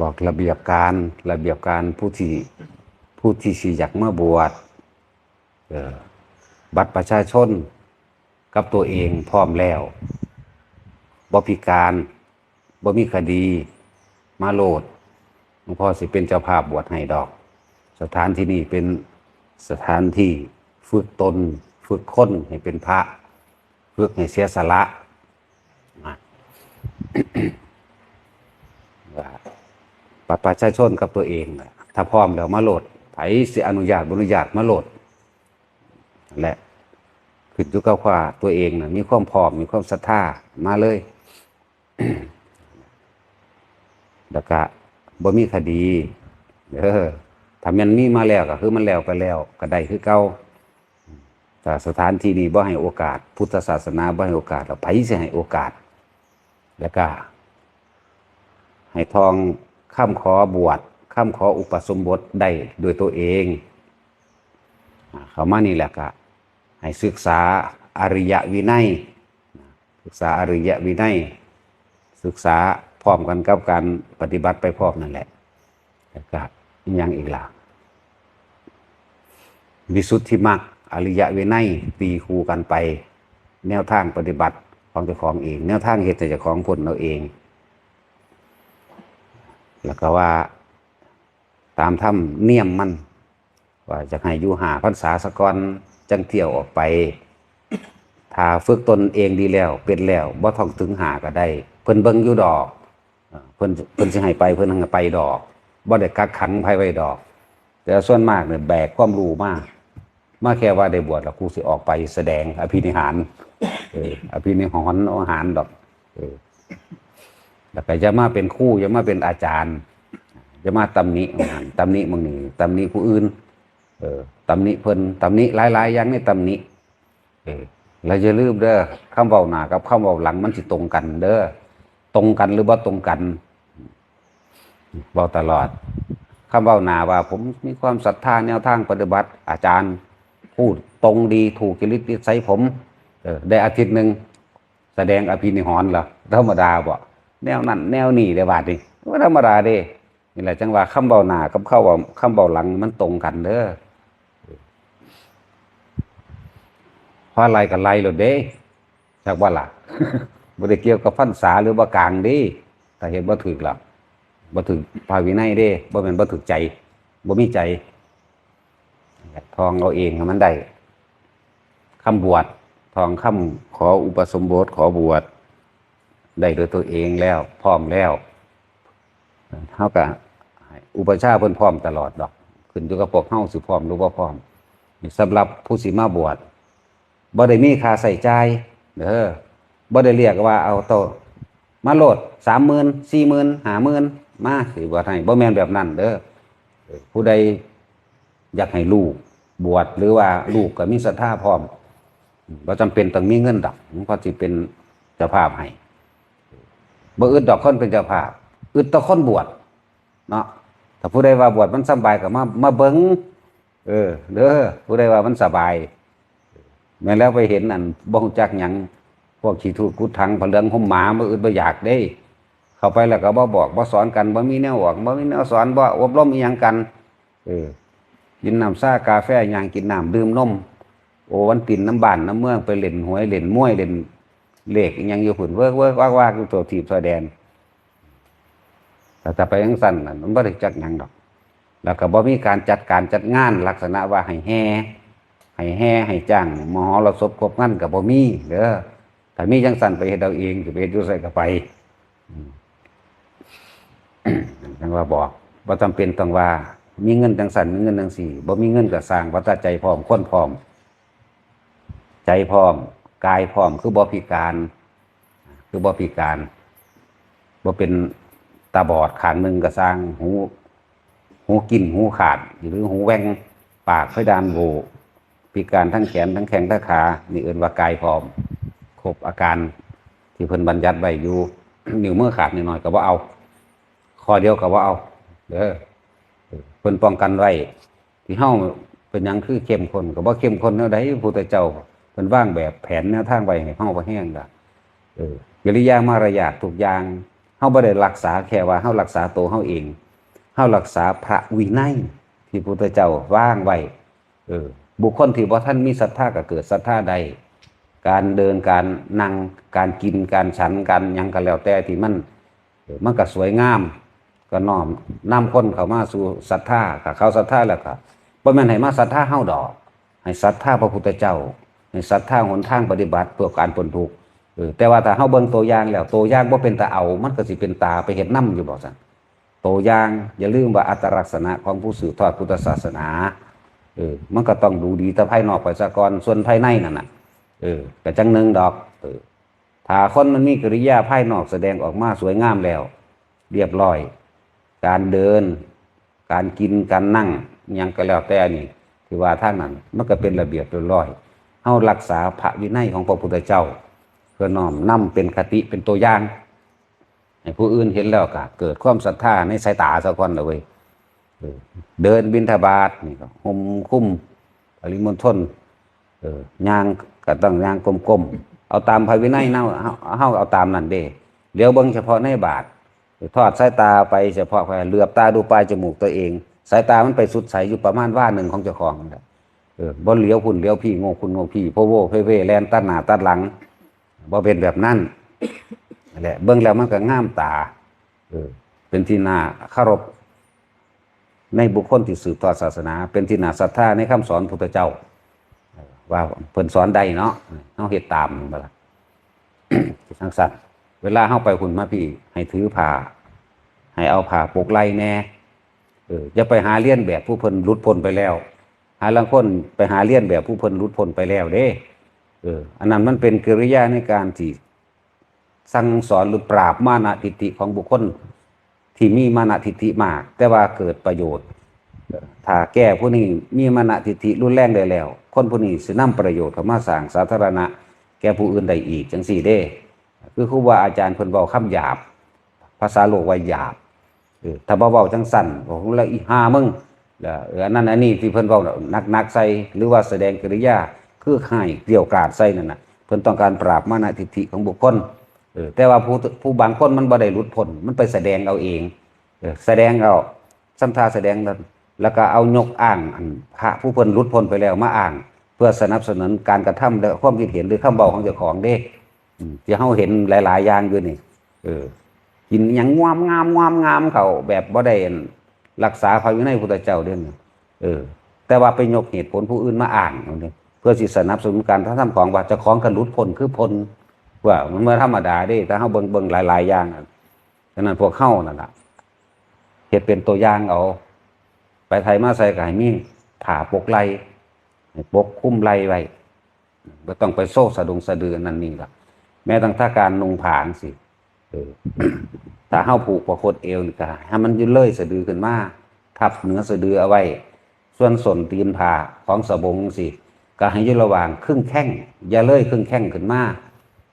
บอกระเบียบการระเบียบการผู้ที่ผู้ที่สิอยากเมื่อบวชเออบัตรประชาชน กับตัวเองพร้อมแล้วบ่พิการบ่มีคดี มาโลดหลวงพ่อสิเป็นเจ้าภาพบวชให้ดอก สถานที่นี่เป็นสถานที่ฝึกตน ฝึกค้นให้เป็นพระ ฝึกให้เสียสละ นะว่าบัตรประชาชนกับตัวเองถ้าพร้อมแล้วมาโหลดไผสิอนุญาตบนุญาตมาโหลด และขึ้นอยู่กับว่าตัวเองนะมีความพร้อมมีความศรัทธามาเลยแล้วก็บ่มีคดีเออถ้ามันมีมาแล้วก็คือมันแล้วไปแล้วก็ได้คือเก่าแต่สถานที่นี้บ่ให้โอกาส พุทธศาสนาบ่ให้โอกาสแล้วไผสิให้โอกาส แล้วก็ ให้ทองข้ามขอบวชข้ามขออุปสมบทได้โดยตัวเอง เขามานี่แหละก็ให้ศึกษาอริยวินัย ศึกษาอริยวินัย ศึกษาพร้อมกันกับการปฏิบัติไปพร้อมนั่นแหละแล้วก็อีกอยังอีกหล่ะวิสุทธิมรรคอริยวินัยตีคูกันไป แนวทางปฏิบัติ ของเจ้าของเอง แนวทางเหตุแต่จ้าของผลเราเอง แล้วก็ว่าตามถ้ำเนียมมัน ว่าจะให้อยู่หาพรรษาสะกอนจังเที่ยวออกไป ถ้าฝึกตนเองดีแล้ว เป็นแล้วบ่ต้องถึงหาก็ได้ เพิ่นเบิ่งอยู่ดอก เพิ่นเพิ่นสิให้ไปเพิ่นให้ไปดอกบ่ได้กักขังไผไว้ดอก แต่ส่วนมากเนี่ยแบกความรู้มากมาแค่ว่าได้บวชแล้วกูสิออกไปแสดงอภินิหาร อออภินิหารอาหารดอกเออแล้วก็จะมาเป็นคู่จะมาเป็นอาจารย์ จะมาตำหนิอาหารตำหนิมึงนี่ตำหนิผู้อื่น เออตำหนิเพิ่นตำหนิหลายๆอย่างนี่ตำหนิเออแล้วอย่าลืมเด้อคำเว้าหนากับคำเว้าหลังมันสิตรงกัน เด้อตรงกันหรือบ่าตรงกันเว้าตลอดคำเว้าหนาว่า ผมมีความศรัทธาแนวทางปฏิบัติ อาจารย์พูดตรงดีถูกจริตนิสัยผม ได้อาทิตย์หนึ่งแสดงอภินิหารเหรอธรรมดาบ่แนวนั้นแนวนี้ได้บาดนี่ว่าธรรมดาเด้นี่แหละจังว่าคำเบาหนากับเข้าว่าคำเบาหลังมันตรงกันเด้อเพราะอะไรกับไรหรอเด้จากว่าล่ะบ่ได้เกี่ยวกับพรรษาหรือว่ากลางด้แต่เห็นบ่ถึกหรอกบ่ถึกภาวินัยเด้บ่แม่นบ่ถึกใจบ่มีใจทองเอาเองมันได้คำบวช ทองคำขออุปสมบทขอบวชได้โดยตัวเองแล้วพร้อมแล้วเฮาก็ให้อุปชาเพิ่นพร้อมตลอดดอก ขึ้นอยู่กับพวกเฮาสิพร้อมหรือบ่พร้อมนี่สำหรับผู้สิมาบวชบ่ได้มีค่าใช้จ่ายเด้อบ่ได้เรียกว่าเอาโตมาโหลด30,000 40,000 50,000มาสิบวชให้บ่แม่นแบบนั้นเด้อผู้ใดอยากให้ลูกบวชหรือว่าลูกก็มีศรัทธาพร้อม บ่จำเป็นต้องมีเงินดอกเพราะสิเป็นเจ้าภาพให้บ่อึดดอกคนเป็นเจ้าภาพอึดต่อคนบวชเนาะถ้าผู้ใดว่าบวชมันสบายก็มามาเบิ่งเออเด้อผู้ใดว่ามันสบายแม่แล้วไปเห็นอันบ่ฮู้จักหยังพวกขี้ทูดกุดทังผเหลืองห่มหมาบ่อึดบ่อยากเด้ เข้าไปแล้วก็บ่บอกบ่สอนกันบ่มีแนวออกบ่มีแนวสอนบ่อบรมอีหยังกัน เออกินน้ำซ่ากาแฟหยังกินน้ำดื่มนม โอ้วันตินน้ำบานน้ำเมืองไปเล่นหวยเล่นมวยเล่นเลขอิหยังอยู่หุ่นเวิร์กเวิร์กว่ากว่ากดูตัวทีบตัวแดนแต่ถ้าไปยังสั้นมันบ่ได้จัดยังดอก แล้วก็บ่มีการจัดการจัดงานลักษณะว่าให้แห่ให้แห่ให้จ้างมหรสพครบงานก็บ่มีเด้อถ้ามีจังสั่นไปเฮ็ดเอาเองสิไปเฮ็ดอยู่ไสก็ไปจังว่าบอกบ่าจำเป็นต้องว่า มีเงินจังสั่นมีเงินจังสี่บ่มีเงินก็สร้างวัฏใจพร้อมคนพร้อม ใจพร้อมกายพร้อมคือบ่พิการ คือบ่พิการบ่เป็นตาบอดข้างหนึ่งก็สร้างหูหูกินหูขาด หรือหูแหว่งปากเพดานโวพิการทั้งแขนทั้งแข้งทั้งขานี่เอินว่ากายพร้อมครบอาการที่เพิ่นบัญญัติไว้อยู่นิ้วมือขาดนิดหน่อยก็บ่เอาข้อเดียวก็บ่เอาเด้อเพิ่นป้องกันไว้ที่เฮาเป็นยังคือเข้มข้นก็บ่เข้มข้นแนวใดพระพุทธเจ้า เพิ่นว่างแบบแผนแนวทางไว้ให้เฮาบ่แห้งล่ะเออกิริยามารยาททุกอย่างเฮาบ่ได้รักษาแค่ว่าเฮารักษาตัวเฮาเองเฮารักษาพระวินัยที่พระพุทธเจ้าว่างไว้เออบุคคลที่บ่ท่านมีศรัทธาก็เกิดศรัทธาใดการเดินการนั่งการกินการฉันการหยังก็แล้วแต่ที่มันเออมันก็สวยงาม ก็น้อมนำคนเข้ามาสู่ศรัทธาถ้าเขาศรัทธาแล้วก็บ่แม่นให้มาศรัทธาเฮาดอก ให้ศรัทธาพระพุทธเจ้า ศรัทธาหนทางปฏิบัติเพื่อการพ้นทุกข์เออแต่ว่าถ้าเฮาเบิ่งตัวอย่างแล้วตัวอย่างบ่เป็นตาเอา มันก็สิเป็นตาไปเฮ็ดนํอยู่บ่ซั่นตัวอย่างอย่าลืมว่าอัตลักษณะของผู้สืบทอดพุทธศาสนาเออมันก็ต้องดูดีแต่ภายนอกไปซะก่อนส่วนภายในนั่นน่ะเออก็จังหนึงดอกเออถ้าคนมันมีกิริยาภายนอกแสดงออกมาสวยงามแล้ว เรียบร้อย การเดิน การกินการนั่งยังก็แล้วแต่นี่ที่ว่าท่างนั้นมันก็เป็นระเบียบเรียบร้อยารักษาพระวินัยของพระพุทธเจ้า เพื่อน้อมนำเป็นคติเป็นตัวอย่างให้ผู้อื่นเห็นแล้วก็เกิดความศรัทธาในสายตาซะก่อนเลยเว้ยเออเดินบิณฑบาตนี่ก็ห่มคุ้มปริมณฑลเออยางก็ต้องยางกลมๆเอาตามพระวินัยเนาเฮาเฮาเอาตามนั่นเด้เดี๋ยวเบิ่งเฉพาะในบาททอดสายตาไปเฉพาะไปเหลือบตาดูปลายจมูกตัวเอง สายตามันไปสุดใสอยู่ประมาณว่าหนึ่งของเจ้าของนั่นแหละ เออบ่เหลียวหุ่นเหลียวพี่โง่คุณโง่พี่โพโวเพ่เว่แลนตัดหน้าตัดหลังบ่เป็นแบบนั้นนั่นแหละเบิ่งแล้วมันก็งามตา เออ เป็นที่น่าเคารพในบุคคลที่สืบทอดศาสนา เป็นที่น่าศรัทธาในคำสอนพุทธเจ้า ว่าเพิ่นสอนได้เนาะเฮาเฮ็ดตามบ่ล่ะทางสัตว์เวลาเข้าไปหุ่นมาพี่ ให้ถือผ้าให้เอาผ้าปกไล่แน่เอออย่าไปหาเลียนแบบผู้เพิ่นหลุดพ้นไปแล้ว หาลังคนไปหาเลียนแบบผู้พิ่นหลุดพ้นไปแล้วเด้ เออ อันนั้นมันเป็นกิริยาในการที่สั่งสอนหรือปราบมานะทิฏฐิของบุคคล ที่มีมานะทิฏฐิมาก แต่ว่าเกิดประโยชน์ถ้าแก้ผู้นี้มีมานะทิฏฐิรุนแรงได้แล้ว คนผู้นี้สินำประโยชน์เข้ามาสร้างสาธารณะ แก่ผู้อื่นได้อีกจังสี่เด้ คือครูบาอาจารย์เพิ่นเว้าคำหยาบ ภาษาโลกว่าหยาบเออถ้าบ่เว้าจังสั่นบอกแล้วอีหามึง แล้วเอออันนั้นอันนี้ที่เพิ่นเว้านักใส่หรือว่าแสดงกิริยาคือให้เกี่ยวกราดใส่นั่นน่ะเพิ่นต้องการปราบมานะทิฏฐิของบุคคลเออแต่ว่าผู้ผู้บางคนมันบ่ได้หลุดพ้นมันไปแสดงเอาเองเออแสดงเอาสัมทาแสดงแล้วแล้วก็เอายกอ้างพระผู้เพิ่นหลุดพ้นไปแล้วมาอ้าง เพื่อสนับสนุนการกระทำและความคิดเห็นหรือคำเบาของเจ้าของเด้ที่เฮาเห็นหลาย ๆ อย่างอยู่นี่เออกินหยังงามงามงามงามเขาแบบบ่ได้ รักษาพระวินัยพุทธเจ้าเด้นเออ แต่ว่าไปยกเหตุผลผู้อื่นมาอ้างเอาเด้เพื่อสิสนับสนุนการทำของว่าเจ้าของกันหลุดพ้นคือพ้นว่ามันบ่ธรรมดาเด้ถ้าเฮาเบิ่งเบิ่งหลาย ๆ อย่างฉะนั้นพวกเฮานั่นน่ะเฮ็ดเป็นตัวอย่างเอา ไปไทยมาใส่ก็ให้มีผ้าปกไหล่ให้ปกคลุมไหล่ไว้บ่ต้องไปโซ่สะดุงสะดือนั่นนี่ล่ะแม้ตั้งท่าการนุงผางสิ ถ้าเฮาผูกประคตเอวนี่ก็ให้มันยืนเลยสะดือขึ้นมาทับเหนือสะดือเอาไว้ ส่วนส่วนตีนผ่าของสะบงสิก็ให้ยู่ระหว่างครึ่งแข้งอย่าเลยครึ่งแข้งขึ้นมา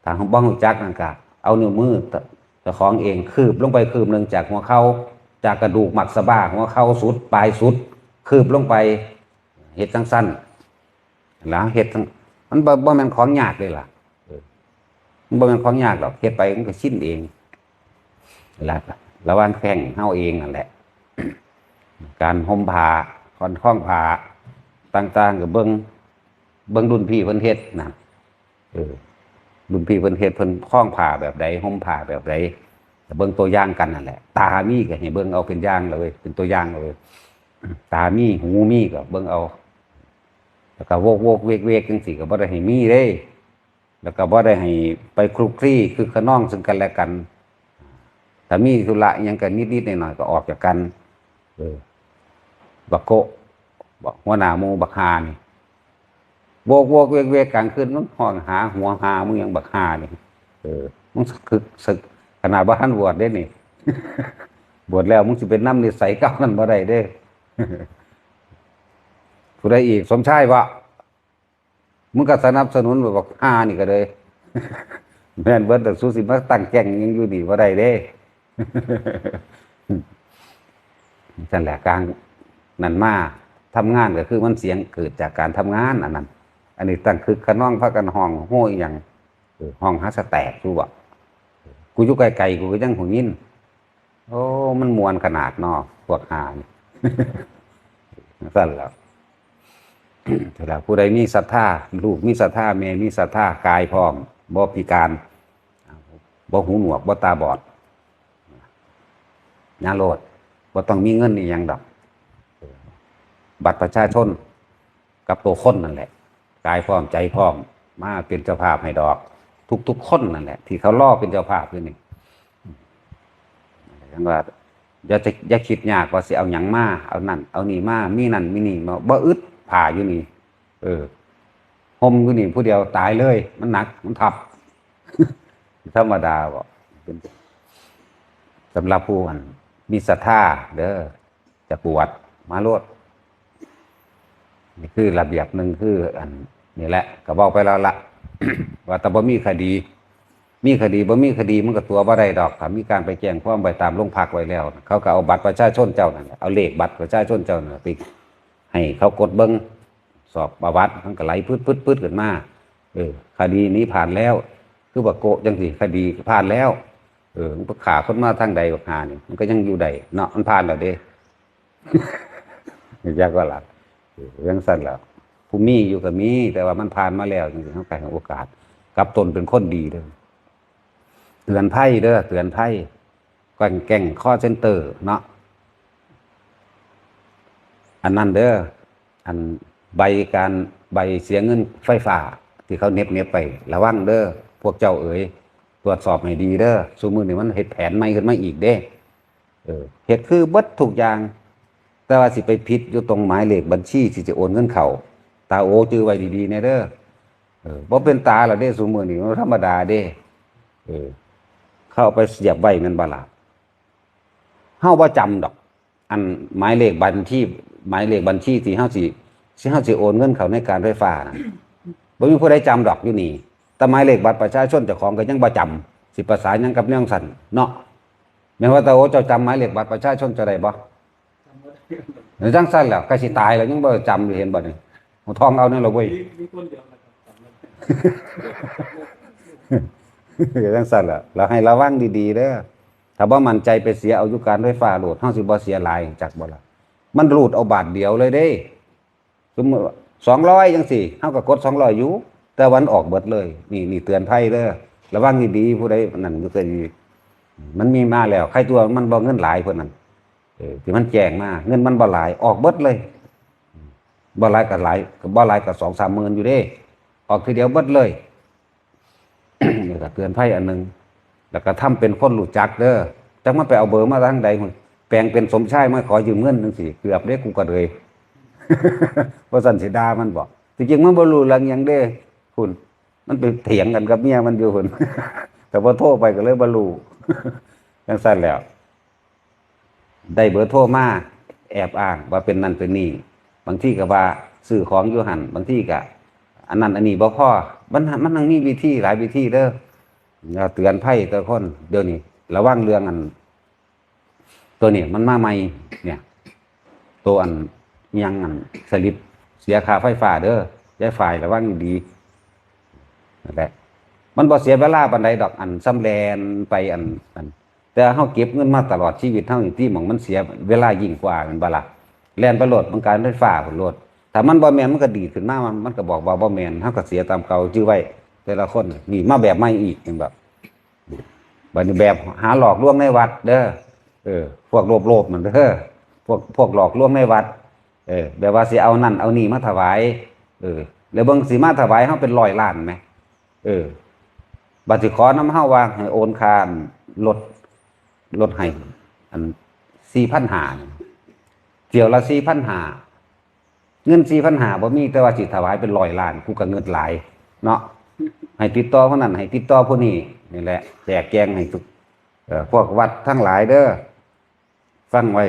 ถ้าเฮาบ่รู้จักนั่นก็เอานิ้วมือจ้าของเองคืบลงไปคืบหนึ่งจากหัวเข่าจากกระดูกหมักสะบ้าหัวเข่าสุดปลายสุด คืบลงไปเฮ็ดจังสั้นแล้วเฮ็ดมันบ่บ่แม่นของยากเลยล่ะ บ่เป็นของยากหรอกเฮ็ดไปมันก็ชินเองแล้วก็ระว่างแข่งเฮาเองนั่นแหละ การห่มผ้าคอนข้องผ้าต่าง ๆก็เบิ่งเบิ่งรุ่นพี่เพิ่นเฮ็ดนะเออรุ่นพี่เพิ่นเฮ็ดเพิ่นคล้องผ้าแบบใดห่มผ้าแบบใดเบิ่งตัวอย่างกันนั่นแหละ ตามีก็ให้เบิ่งเอาเป็นอย่างเลยเป็นตัวอย่างเลย ตามีหูมีก็เบิ่งเอาแล้วก็โวกโวกเวกเวกจังซี่ก็บ่ได้ให้มีเด้ แล้วก็บ่ได้ให้ไปคลุกคลีคือขน้องซึ่งกันและกันถ้ามีธุระยังกันนิดๆหน่อยๆก็ออกจากกัน เออ บักโกะบอกหัวหน้ามูบักฮานี่โวกโวกเวกเวกกลางคืนมึงห้องหา หัวหามึงยังบักฮานี่เออมึงสึกสึกขนาดบ้านบวชได้นี่บวชแล้วมึงสิเป็นน้ำนิสัยเก่ากันบ่ได้เด้ผู้ใดอีกสมชายวะ มึงก็สนับสนุนแบบบอกห้านี่ก็เลยแม่นเบิดแต่สู้สิมาตั้งแก่งยังอยู่ดีว่าได้เด้นั่นแหละการนันมาทำงานก็คือมันเสียงเกิดจากการทำงานอันนั้น อันนี้ตั้งคือขน้องพระกันห้องห้อยอย่างห้องฮัสแตกรู้บ่กูอยู่ไกลๆกูก็ยังหูยิน โอ้ มันมวนขนาดนอพวกหานี่สั่นแล้ว เวลาผู้ใดมีศรัทธาลูกมีศรัทธาแม่มีศรัทธากายพร้อมบ่พิการบ่หูหนวกบ่ตาบอดนาโลดบ่ต้องมีเงินนี่ยังดอก บัตรประชาชน กับตัวคนนั่นแหละกายพร้อมใจพร้อม มาเป็นเจ้าภาพให้ดอก ทุกๆคนนั่นแหละ ที่เขาล่อเป็นเจ้าภาพอยู่นี่ยังว่าอย่าจะอย่าคิดยากว่าสิเอาหยังมาเอานั่นเอานี่มามีนั่นมีนี่มาบ่อึด ผ่าอยู่นี่ เออห่มอยู่นี่ผู้เดียวตายเลย มันหนัก มันทับ ธรรมดาบ่เป็นสำหรับผู้อันมีศรัทธาเด้อจะปวดมาโลดนี่คือระเบียบหนึ่งคือ อันนี่แหละก็บอกไปแล้วละว่าแต่บ่มีคดี มีคดีบ่มีคดีมันก็ตัวบ่ได้ดอกถ้ามีการไปแจ้งความไปตามโรงพักไว้แล้ว เขาก็เอาบัตรประชาชนเจ้านั่นเอาเลขบัตรประชาชนเจ้านั่นไป ให้เขากดเบิ้งสอบประวัติมันก็ไหลพืดพืดพืดขึ้นมาเออ คดีนี้ผ่านแล้ว คือว่าโกจังสิคดีผ่านแล้ว เออมันก็ขาคนมาทางใดบักหานี่มันก็ยังอยู่ใดเนาะมันผ่านแล้วเด้ยากว่าหลักเรื่องสั้นแล้วผู้มีอยู่กับมี แต่ว่ามันผ่านมาแล้วจริงๆเขาไปให้โอกาสกลับตนเป็นคนดีเด้อเตือนไพ่เด้อเตือนไพ่แกว่งแก่งข้อเซนเตอร์เนาะ อันนั้นเด้ออันใบการใบเสียเงินไฟฟ้าที่เขาเน็บเน็บไประวังเด้อพวกเจ้าเอ๋ยตรวจสอบให้ดีเด้อสมมือนี่มันเห็ดแผนใหม่ขึ้นมาอีกเด้เออเห็ดคือบิดทุกอย่าง แต่ว่าสิไปพิษอยู่ตรงหมายเลขบัญชีที่จะโอนเงินเขาตาโอจื้อไว้ดีๆแน่เด้อเออบ่เป็นตาละเด้สมมือนี่มันธรรมดาเด้เออเข้าไปเสียบไว้แมันบ่ล่ะเฮาบ่จำดอก อันหมายเลขบัญชีหมายเลขบัญชีที่เฮาสิสิเฮาสิโอนเงินเขาในการไฟฟ้านะบ่มีผู้ใดจำดอกอยู่นี่แต่หมายเลขบัตรประชาชนเจ้าของก็ยังบ่จำสิประสานยังกับเรื่องสั่นเนาะแม้ว่าตาโอเจ้าจำหมายเลขบัตรประชาชนจะได้บ่หรือจังสั้นแล้วใกล้สิตายแล้วยังบ่จำเห็นบ่นี่เอาทองเอาเนี่ยเราเว้ยมีมีคนเดียวนะครับจำได้เดี๋ยวจังสั้นแล้วเราให้ระวังดีๆเด้อ ถ้าบ่มั่นใจไปเสียเอายู่การไฟฟ้าโหลดเฮาสิบบ่เสียหลายจักบ่ละมันรูดเอาบาทเดียวเลยเด้สมมุติ200จังซี่เฮาก็กด200อยู่แต่วันออกเบิดเลย นี่นี่เตือนภัยเด้อระวังดีๆผู้ใดนั่นอยู่เคยมันมีมาแล้วใครตัวมันบ่เงินหลายเพิ่นนั่นเออที่มันแจงมาเงินมันบ่หลายออกเบิดเลยบ่หลายก็หลายก็บ่หลายก็สองสามหมื่นอยู่เด้ ออกทีเดียวเบิดเลยนี่ก็เตือนไพ่อันหนึ่ง แล้วก็ทำเป็นคนรู้จักเด้อจักมันไปเอาเบอร์มาทางใดพุ่นแปลงเป็นสมชายมาขอยืมเงินจังซี่เกือบเด้กูก็เลยว่าสันสิดามันบอกจริงๆมันบ่รู้เรื่องยังเด้คุณมันไปเถียงกันกับเมียมันอยู่พุ่นแต่พอโทรไปก็เลยบ่รู้จังซั่นแล้ว ได้เบอร์โทรมาแอบอ้างว่าเป็นนั่นเป็นนี่บางที่ก็ว่าซื้อของอยู่หันบางที่ก็อันนั้นอันนี้บ่พ่อมันมันยังมีวิธีหลายวิธีเด้อ เตือนไพ่แต่คน เดี๋ยวนี้ระวังเรื่องอัน ตัวนี้มันมาใหม่เนี่ย ตัวอันยังอันสลิปเสียค่าไฟฟ้าเด้อย้ายฝ่ายระวังดีๆนั่นแหละมันบ่เสียเวลาปานใดดอกอันซ้ำแลนไปอันอัน แต่เฮาเก็บเงินมาตลอดชีวิตเฮานี่ที่หมองมันเสียเวลายิ่งกว่าแมันบ่ล่ะแลนไปโลดมันการไฟฟ้าพุ่นโลดถ้ามันบ่แม่นมันก็ดีขึ้นมามันมันก็บอกว่าบ่แม่นเฮาก็เสียตามเก่าจื้อไว้ แต่ละคน นี่มาแบบใหม่อีกจังแบบบันแบบหาหลอกลวงในวัด เด้อเออ พวกโลภๆมันเด้อพวกพวกหลอกลวงในวัด เออแบบว่าสิเอานั่นเอานี่มาถวาย เออ แล้วเบิ่งสิมาถวายเฮาเป็นร้อยล้านไหมเออบัดสิขอน้ำเฮาว่าให้โอนค่าลดลดให้อันสี่พันหาเที่ยวละสี่พันหาเงินสี่พันหาบ่มีแต่ว่าจิตถวายเป็นร้อยล้านกูก็เงินหลาย เนาะ ให้ติดต่อคนนั้นให้ติดต่อผู้นี้นี่แหละแจกแจงให้ทุกพวกวัดทั้งหลายเด้อฟังไว้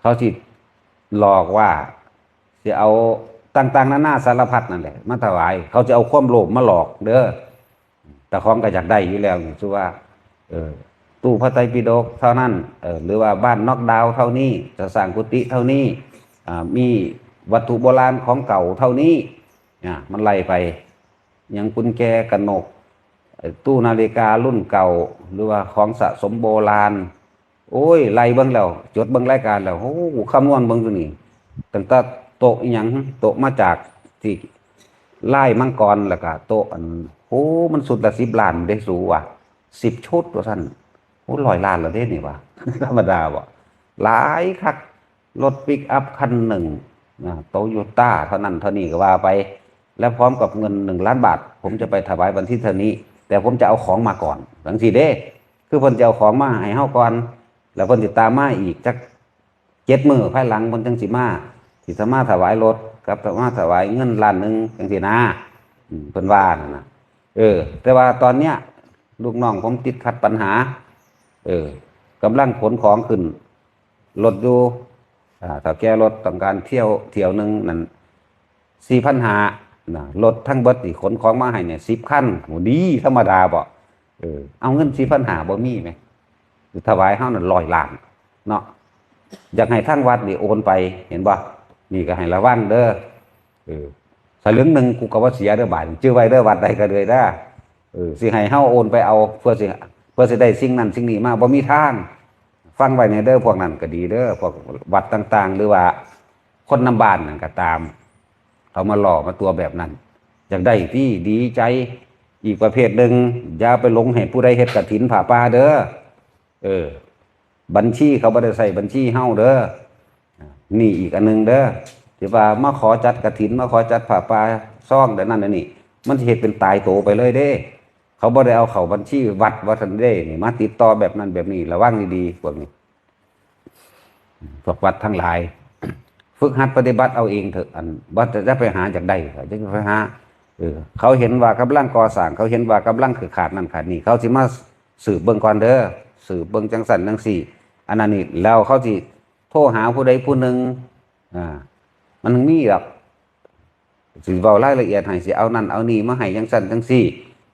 เขาสิหลอกว่าจะเอาต่าง ๆนานาสารพัดนั่นแหละมาถวาย เขาจะเอาความโลภมาหลอกเด้อแต่ของก็อยากได้อยู่แล้วคือว่า เออตู้พระไตรปิฎกเท่านั้นเออหรือว่าบ้านนอกดาวเท่านี้จะสร้างกุฏิเท่านี้อ่ามีวัตถุโบราณของเก่าเท่านี้อ่ามันไล่ไป อย่างกุญแจกระหนก ตู้นาฬิการุ่นเก่า หรือว่าของสะสมโบราณ โอ้ยไล่เบิ่งแล้ว จดเบิ่งรายการแล้วโอ้คำนวณเบิ่งตัวนี้ตั้งแต่โต๊ะอิหยังโต๊ะมาจากที่ไล่มังกรแล้วก็โต๊ะอันโอ้มันสุดละ10ล้านได้สูว่ะ10ชุดว่าซั่นโอ้ร้อยล้านแล้วเด้นี่วะธรรมดาบ่หลายคักรถปิกอัพคันหนึ่งโตโยต้าเท่านั้นเท่านี้ก็ว่าไป และพร้อมกับเงินหนึ่งล้านบาท ผมจะไปถวายวันที่เท่านี้ แต่ผมจะเอาของมาก่อนบางทีเด้ คือเพิ่นจะเอาของมาให้เฮาก่อน แล้วเพิ่นสิตามมาอีกจักเจ็ดมือภายหลังเพิ่นจังสิมาสิสามารถถวายรถกับสามารถถวายเงินล้านหนึ่งจังซี่นะเพิ่นว่านั่นะเออ แต่ว่าตอนเนี้ยลูกน้องผมติดขัดปัญหา เออกำลังขนของขึ้นรถอยู่อ่าถ้าแก้รถต้องการเที่ยวเที่ยวหนึ่งนั่นสี่พันหา นะรถทั้งเบิดนี่ขนของมาให้เนี่ยสิบคันโหดีธรรมดาบ่เออเอาเงินสี่พันหาบ่มีไหมหรือถวายเฮานั่นร้อยล้านเนาะอยากให้ทั้งวัดนี่โอนไปเห็นบ่นี่ก็ให้ระวังเด้อเออสลึงหนึ่งกูก็ว่าเสียเด้อบาทชื่อไว้เด้อวัดใดก็เลยได้เออสิให้เฮาโอนไปเอาเพื่อสิเพื่อสิได้สิ่งนั้นสิ่งนี้มาบ่มีทาง ฟังไว้ในเด้อพวกนั้นก็ดีเด้อพวกวัดต่าง ๆ หรือว่า คนนำบ้านนั่นก็ตาม เขามาหล่อมาตัวแบบนั้นอยากได้ที่ดีใจอีกประเภทหนึ่งอย่าไปลงให้ผู้ใดเฮ็ดกฐินผ่าป่าเด้อเออ บัญชีเขาบ่ได้ใส่บัญชีเฮ้าเด้อนี่อีกอันหนึงเด้อที่ว่ามาขอจัดกฐินมาขอจัดผ่าป่าซ่องแต่นั่นนนี้มันเฮ็ดเป็นตายโตไปเลยเด้ เขาบ่ได้เอาเข้าบัญชีวัดว่าทันเด้นี่มาติดต่อแบบนั้นแบบนี้ระวังดีๆพวกนี้พวกวัดทั้งหลาย ฝึกหัดปฏิบัติเอาเองเถอะอันว่าจะไปหาจากใดจะไปหาเออเขาเห็นว่ากำลังก่อสร้างเขาเห็นว่ากำลังคือขาดนั่นขาดนี่เขาสิมาสืบเบิ่งก่อนเด้อสืบเบิ่งจังสันจังสี่อันนั้นนี่แล้วเขาสิโทรหาผู้ใดผู้หนึ่งอ่ามันมีหรอกสิเว้ารายละเอียดให้สิเอานั่นเอานี่มาให้จังสันจังสี่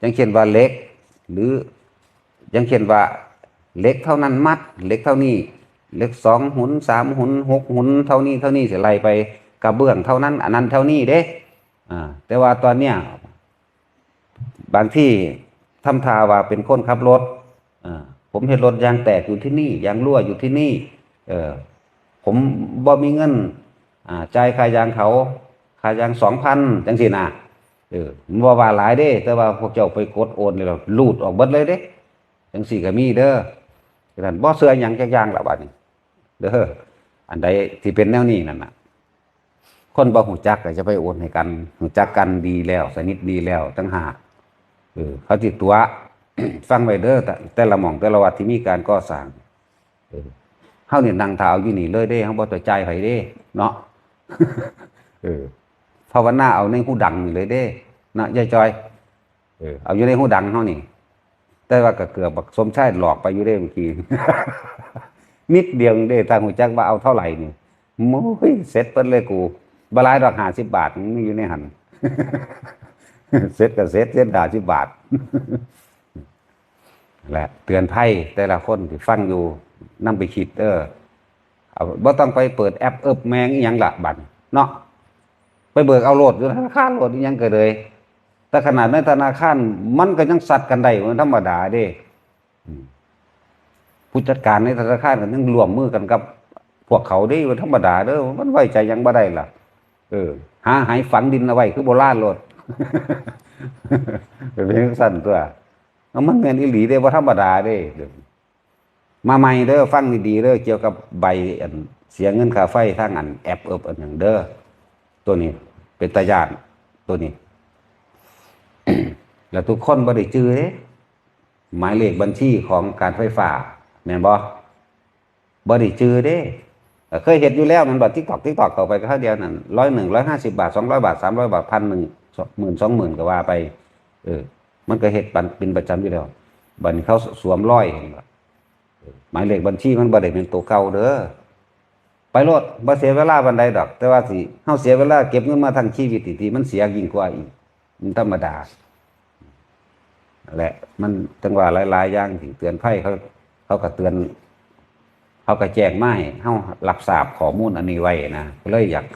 จังเขียนว่าเล็ก หรือยังเขียนว่าเล็กเท่านั้นมัด เล็กเท่านี้ เล็กสองหุนสามหุนหกหุนเท่านี้เท่านี้เสียไล่ไปกระเบื้องเท่านั้น อันนั้นเท่านี้เด้อ่าแต่ว่าตอนเนี้ยบางที่ทำทาว่าเป็นคนขับรถอ่าผมเห็นรถยางแตกอยู่ที่นี่ยางรั่วอยู่ที่นี่ เออผมบ่มีเงิน อ่าจ่ายค่ายางเขาค่ายางสองพันจังสินะเออมันบ่ว่าหลายเด้ แต่ว่าพวกเจ้าไปกดโอนนี่เราลูดออกเบิดเลยเด้จังสี่ก็มีเด้อฉะนั้นบ่เสื้อยังจักอย่างละบัดนี้ เด้ออันใดที่เป็นแนวนี้นั่นน่ะ คนบ่หูจักก็จะไปโอนให้กันหูจักกันดีแล้ว สนิทดีแล้วตั้งหากเออเขาติดตัว ฟังไว้เด้อแต่แต่ละหม่องแต่ละวัดที่มีการก่อสร้างเออเฮานี่นั่งเท้าอยู่นี่เลยเด้เฮาบ่ต่อใจไผเด้ เนาะเออภาวนาเอาในหูดังเลยเด้นะยายจอยเออเอาอยู่ในหูดังเฮานี่ แต่ว่าก็เกือบบักสมชายหลอกไปอยู่เด้เมื่อกี้ นิดเดียวเด้ทางหูจักว่าเอาเท่าไหร่นี่โม้ยเสร็จเปิ้นเลยกูบหลายดอกหาสิบบาทมันมีอยู่ในหันเสร็จก็เสร็จเสร็จหาสิบบาทแหละเตือนภัยแต่ละคนที่ฟังอยู่นำไปคิดเด้อเอาบ่ต้องไปเปิดแอปเอิบแมงอีหยังละบัดเนาะไปเบิกเอาโหลดอยู่ธนาคารโหลดอีหยังก็เลย แต่ขนาดในธนาคารมันก็ยังสัตว์กันได้มันธรรมดาเด้ ผู้จัดการในธนาคารก็ยังรวมมือกันกับ พวกเขาเด้มันธรรมดาเด้อมันไว้ใจยังบ่ได้ล่ะ เออ หาหายฝังดินเอาไว้คือโบราณโลดเป็นเพียงสั้นตัวมันแม่นอีหลีเด้บ่ธรรมดาเด้มาใหม่เด้อฟังดีๆเด้อเกี่ยวกับใบเสียเงินค่าไฟทางอันแอปเอิบอันหยังเด้อตัวนี้ เป็นตาญาตตัวนี้ แล้วทุกคนบ่ได้จื้อเด้หมายเลขบัญชีของการไฟฟ้า แม่นบ่บ่ได้จื้อเด้เคยเห็นอยู่แล้วมันบ่ TikTok TikTok ต่อไปก็เท่าเดียวนั่น101 150บาท200บาท300บาทพันหนึ่งหมื่นสองหมื่นก็ว่าไป เออ มันก็เฮ็ดปันเป็นประจำอยู่แล้ว บัดนี้เขาสวมร้อยหมายเลขบัญชีมันบ่ได้เป็นตัวเก่าเด้อไปโลดบ่เสียเวลาบันไดดอก แต่ว่าสิเฮาเสียเวลาเก็บเงินมาทั้งชีวิตทีมันเสียยิ่งกว่าอีกมันธรรมดาแหละ มันจังหวะหลายๆอย่างที่เตือนภัยเขา เขาก็เตือน เขาก็แจ้งมาให้เฮารับทราบข้อมูลอันนี้ไว้นะก็เลยอยาก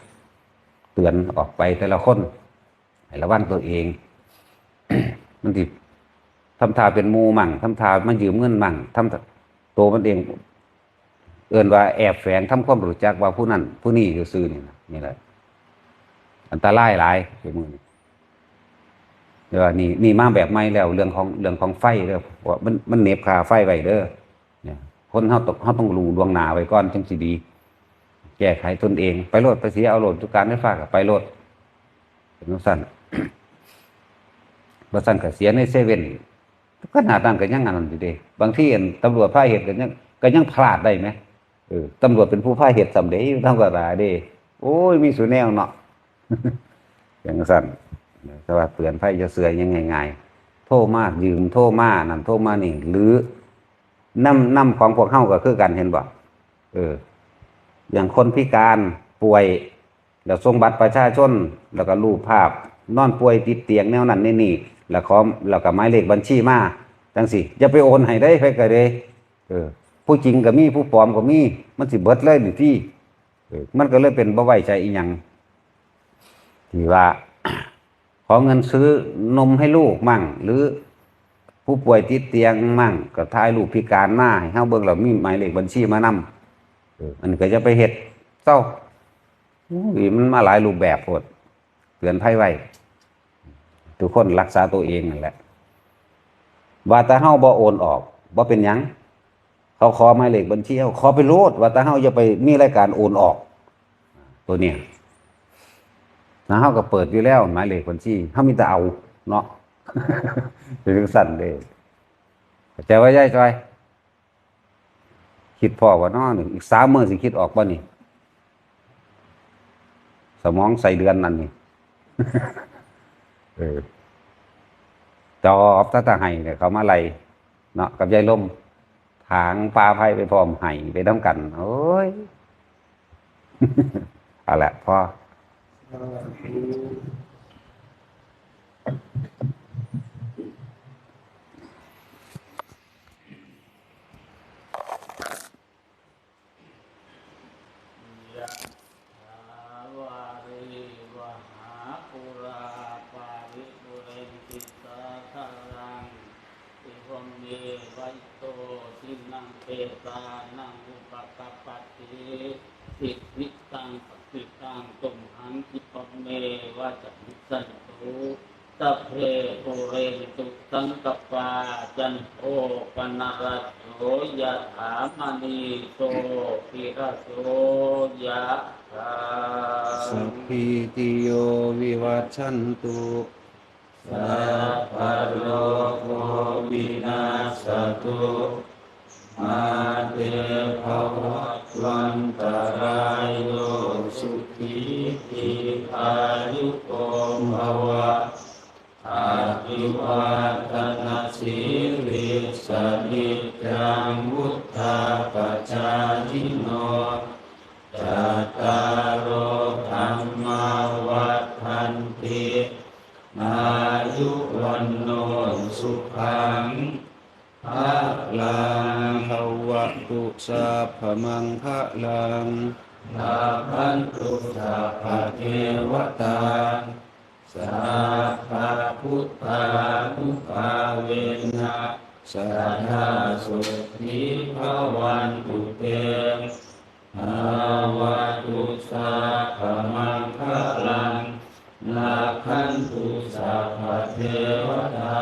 เตือนออกไปแต่ละคนให้ระวังตัวเอง มันสิทำทาเป็นมูมั่งทำทามันยืมเงินมั่งทำตัวมันเอง เอื่นว่าแอบแฝงทำความรู้จักว่าผู้นั้นผู้นี้อยู่ซื่อนี่นะนี่แหละอันตรายหลายคือมือนี้เดี๋ยวนี่นี่มาแบบใหม่แล้วเรื่องของเรื่องของไฟเด้อว่ามันมันเน็บคาไฟไว้เด้อเนี่ย คนเฮาต้องเฮาต้องรู้ดวงหนาไว้ก่อนจังสิดี แก้ไขตนเอง ไปโลดไปเสียเอาโลดทุกการไฟฟ้ากไปโลดเป็นจังสันบ่ซั่นก็เสียในเซเว่นขนาดนั้นก็ยังอันนั้นอยู่ด้บางทีเห็นตำรวจพาเหตุก็ยังก็ยังพลาดได้ไหมเออตำรวจเป็นผู้พาเหตุสำเร็จอยู่ธรรมดาเด้โอ้ยมีสุแนวเนาะอย่างซั่นแต่ว่าเตือนภัยจะเสือยังไง่ายๆโทรมากยืมโทรมากนั่นโทรมานี่หรือ นำนำของพวกเฮาก็คือกันเห็นบ่เออ อย่างคนพิการป่วยแล้วส่งบัตรประชาชน แล้วก็รูปภาพ นอนป่วยติดเตียงแนวนั้นนี่นี่แล้วขอแล้วก็หมายเลขบัญชีมาจังสิอย่าไปโอนให้ได้ไปก็ได้เออ ผู้จริงก็มีผู้ปลอมก็มี มันสิเบิดเลยนี่ที่เออมันก็เลยเป็นบ่ไว้ใจอีหยังที่ว่า ขอเงินซื้อนมให้ลูกมั่ง หรือ ผู้ป่วยติดเตียงมั่งก็ถ่ายรูปพิการมาให้เฮาเบิ่งแล้วมีหมายเลขบัญชีมานำเอออันนก็จะไปเห็ดเศร้าอุ้ยมันมาหลายรูปแบบโพดเตือนภัยไว้ทุกคนรักษาตัวเองนั่นแหละว่าแตาเฮาบ่โอนออกบ่เป็นหยังเขาขอหมายเลขบัญชีเฮาขอไปโลดว่าแตาเฮาอย่าไปมีรายการโอนออก ตัวเนี้ยนะเฮาก็เปิดอยู่แล้วหมายเลขบัญชีเฮามีแต่เอาเนาะ เป็นจังสั่นเด้เข้าใจไว้ยายจอย คิดพอว่าน้อหนึ่งอีกสามมื่อสิคิดออกป่ะนี่ สมองใส่เดือนนั่นนี่เออจอบตาตาไห้เนี่ยเขามาไล่เนาะกับยายล่มถางปลาไผ่ไปพร้อมไห้ไปน้ำกัน โอ้ยเอาละพ่อ ยะถาวาริวหาปุราปาริปุเรนติสาคารังอิวมเมวัยโตทินังเปตานังอุปกปปติสิทธิตังปฏิตังตุมหังคิปะเมวะจะมิสันตุสัพเพปุเรนตุสัง กปาจันโทปนารสโสยะถามณีโสภิระโสยะถาสัพพิติโยวิวัชชันตุสัพพะโลกโควินาศตุมาเตภวัตวันตรายโยสุขีติอายุโกภวะ อาภิวาทนาสิริสนิจังวุธาปจายิโนจัตตารโอธรรมาวัฏันติอายุวันโนสุขังภาลังภวะตุสัพพมังคะลังลาพันตุสัพเทวตา สัพพพุทธานุภาเวนะสัทธาสุขีภวันตุเตภาวะตุสัพพะมังคะลังนาคันตุสัพพเทวตา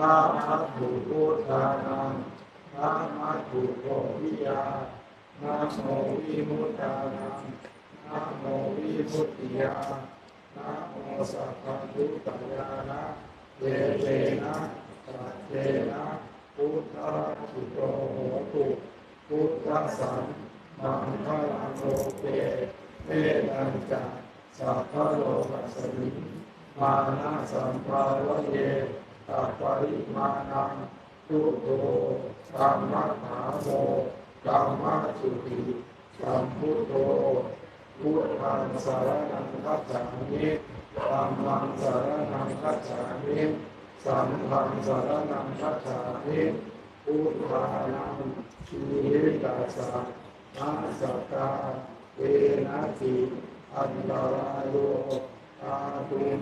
นามัตถุพุทธานังนามัตถุโกวิยานาโมวิมุตตานังนาโมวิมุตติยานาโมสัพพัญญุตยานะเยเตนะสัจเจนะพุทธะสุโตโหตุพุทธะสัมมังคลังโลเกเมตัญจสัพพโลกัสมิมานะสัมภาวะเย ตัปปิมาณังทุโตธัมมะหาโมธัมมะสุติสัมพุโธพุทธังสารนังคัจฉามิธัมมังสารนังคัจฉามิสังฆังสารนังคัจฉามิพุทธานังชีวิตาสสะนาสตตาเวนะติอันตรายโยอาตุง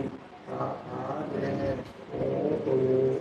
อาหาเน えー、という